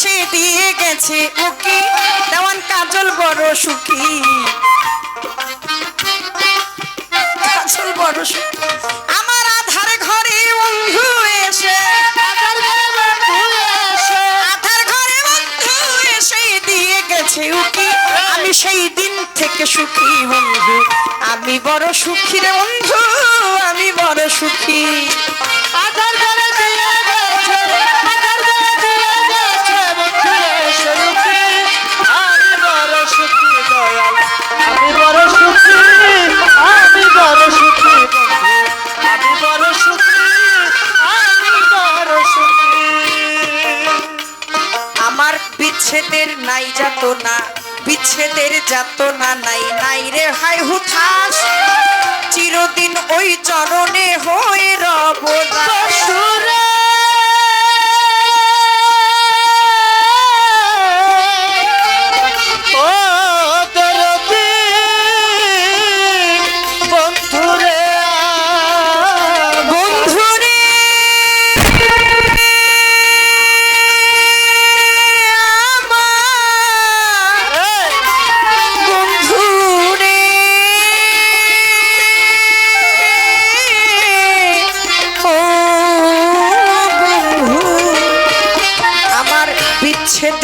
সে দিয়ে গেছে উকি। দেওয়ান কাজল বড় সুখী। কাজল বড় সুখী। আমার আধার ঘরে বন্ধু এসে। আধার ঘরে বন্ধু এসে দিয়ে গেছে উকি। আমি সেই দিন থেকে সুখী বন্ধু। আমি বড় সুখী রে বন্ধু আমি বড় সুখী। বিচ্ছেদের যাত না নাই নাই রে হাই হুথাস চিরদিন ওই চরণে হয়ে রব। সুরে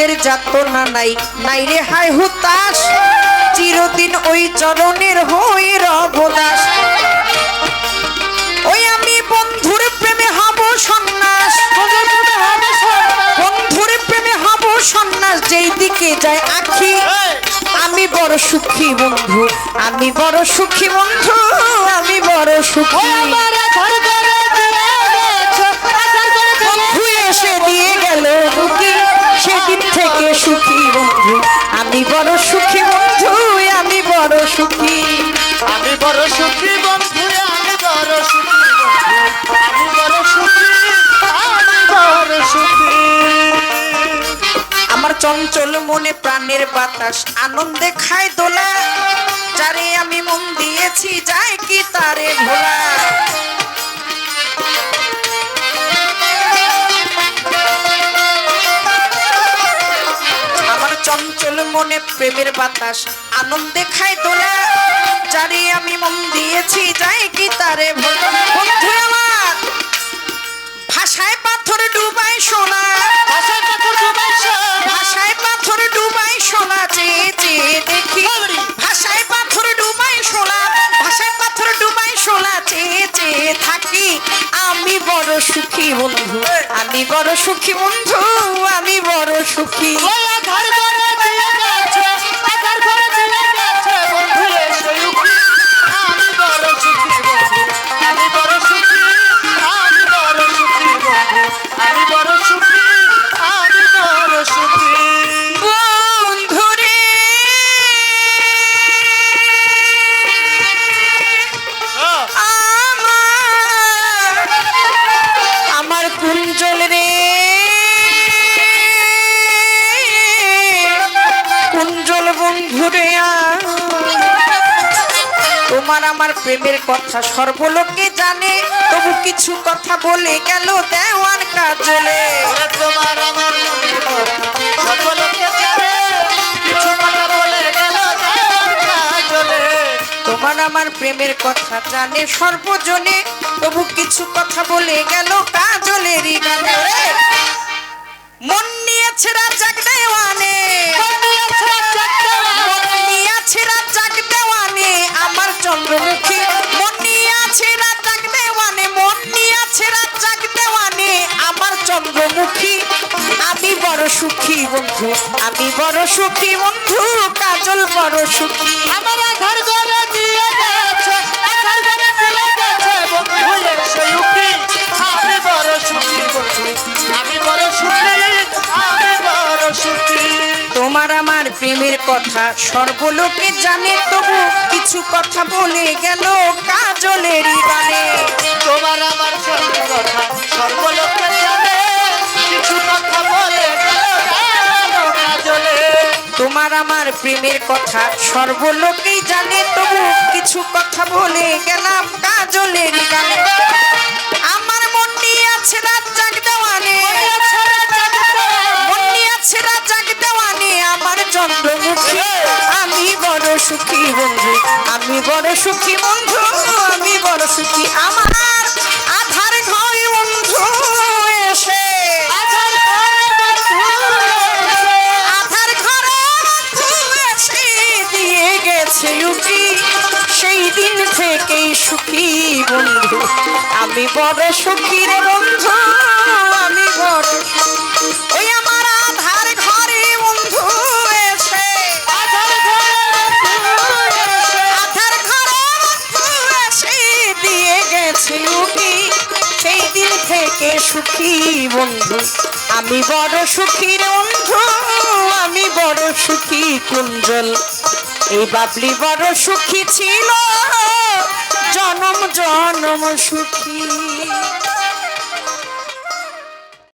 বিচ্ছেদের যাতনা নাই। নাই রে হাই হুতাস চিরদিন ওই চরণের হই রবদাস ওই আমি বন্ধুর প্রেমে হব সন্ন্যাস। বন্ধুর প্রেমে হব সন্ন্যাস যেই দিকে যায় আখি। আমি বড় সুখী বন্ধু আমি বড় সুখী বন্ধু আমি বড় সুখী। সুখী আমি আমার চঞ্চল মনে প্রাণের বাতাস, আনন্দে খায় দোলা। যারে আমি মন দিয়েছি, যায় কি তারে ভোলা। আমার চঞ্চল মনে প্রেমের বাতাস, আনন্দে খায় দোলা। যারে আমি মন দিয়েছি যায় কি তারে বন্ধু আমার ভাষায় পাথর ডুবাই সোনা। ভাষায় পাথর ভাষায় ডুবাই সোনা চেয়ে চেয়ে দেখি। ভাষায় পাথর ডুবাই সোনা ভাষায় পাথর ডুবাই সোনা চেয়ে চেয়ে থাকি। আমি বড় সুখী বন্ধু আমি বড় সুখী বন্ধু আমি বড় সুখী। ঘরে তোমার আমার প্রেমের কথা সর্বলোকে জানে তবু কিছু কথা বলে গেল দেওয়ান কাজলে। তোমার আমার মনের জানে কিছু কথা বলে গেল তোমার আমার প্রেমের কথা জানে সর্বজনে তবু কিছু কথা বলে গেল কাজলেরই গানে মন নিয়েছে রাজাক দেওয়ানে। মন নিয়েছে সুখী বন্ধু? আমি বড় সুখী বন্ধু, কাজল বড় সুখী। আমার আধার ঘরে দিয়ে গেছে, আধার ঘরে দিয়ে গেছে বন্ধু। উঠি, আমি বড় সুখী বন্ধু। আমি বড় সুখী, আমি বড় সুখী। তোমার আমার প্রেমের কথা সর্বলোকে জানে, তবু কিছু কথা বলে গেল কাজলেরই তোমার আমার কথা সর্বলোকে তোমার আমার প্রেমের কথা সর্বলোকেই জানে তবু কিছু কথা বলে গেলাম কাজলের গানে। আমার মন্ডি আছে রাত জাগ দেওয়ানে মন্ডি আছে রাত জাগ দেওয়ানে, আমার চন্দ্রমুখী। আমি বড় সুখী বন্ধু, আমি বড় সুখী বন্ধু, আমি বড় সুখী, আমার আধার ঘরে বন্ধু। বন্ধু আমি বড় সুখী রে বন্ধু আমি বড় ওই আমার আধার ঘরে বন্ধু এসে। আধার ঘরে বন্ধু এসে দিয়ে গেছে উকি। সেই দিন থেকে সুখী বন্ধু আমি বড় সুখী রে বন্ধু আমি বড় সুখী কুঞ্জল। এই বাবলি বড় সুখী ছিল। জনম জনম সুখী